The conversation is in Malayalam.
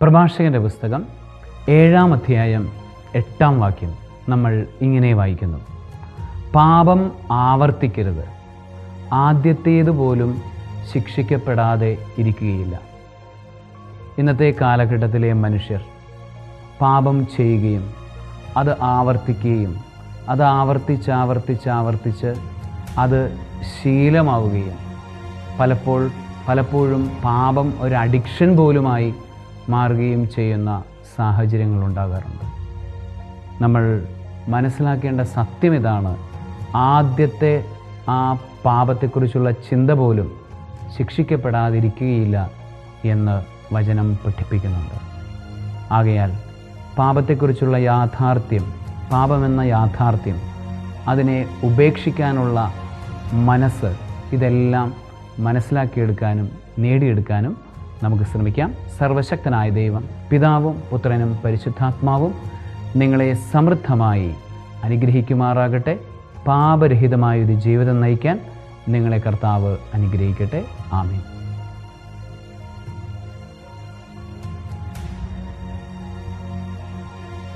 പ്രഭാഷകന്റെ പുസ്തകം ഏഴാം അധ്യായം എട്ടാം വാക്യം നമ്മൾ ഇങ്ങനെ വായിക്കുന്നു. പാപം ആവർത്തിക്കരുത്. ആദ്യത്തേതുപോലും ശിക്ഷിക്കപ്പെടാതെ ഇരിക്കുകയില്ല. ഇന്നത്തെ കാലഘട്ടത്തിലെ മനുഷ്യർ പാപം ചെയ്യുകയും അത് ആവർത്തിക്കുകയും അത് ആവർത്തിച്ച് ആവർത്തിച്ച് ആവർത്തിച്ച് അത് ശീലമാവുകയും പലപ്പോൾ പലപ്പോഴും പാപം ഒരു അഡിക്ഷൻ പോലുമായി മാറുകയും ചെയ്യുന്ന സാഹചര്യങ്ങൾ ഉണ്ടാകാറുണ്ട് നമ്മൾ മനസ്സിലാക്കേണ്ട സത്യം ഇതാണ്. ആദ്യത്തെ ആ പാപത്തെക്കുറിച്ചുള്ള ചിന്ത പോലും ശിക്ഷിക്കപ്പെടാതിരിക്കുകയില്ല എന്ന് വചനം പഠിപ്പിക്കുന്നുണ്ട്. ആകയാൽ പാപത്തെക്കുറിച്ചുള്ള യാഥാർത്ഥ്യം പാപമെന്ന യാഥാർത്ഥ്യം അതിനെ ഉപേക്ഷിക്കാനുള്ള മനസ്സ് ഇതെല്ലാം മനസ്സിലാക്കിയെടുക്കാനും നേടിയെടുക്കാനും നമുക്ക് ശ്രമിക്കാം. സർവശക്തനായ ദൈവം പിതാവും പുത്രനും പരിശുദ്ധാത്മാവും നിങ്ങളെ സമൃദ്ധമായി അനുഗ്രഹിക്കുമാറാകട്ടെ. പാപരഹിതമായൊരു ജീവിതം നയിക്കാൻ നിങ്ങളെ കർത്താവ് അനുഗ്രഹിക്കട്ടെ. ആമേൻ.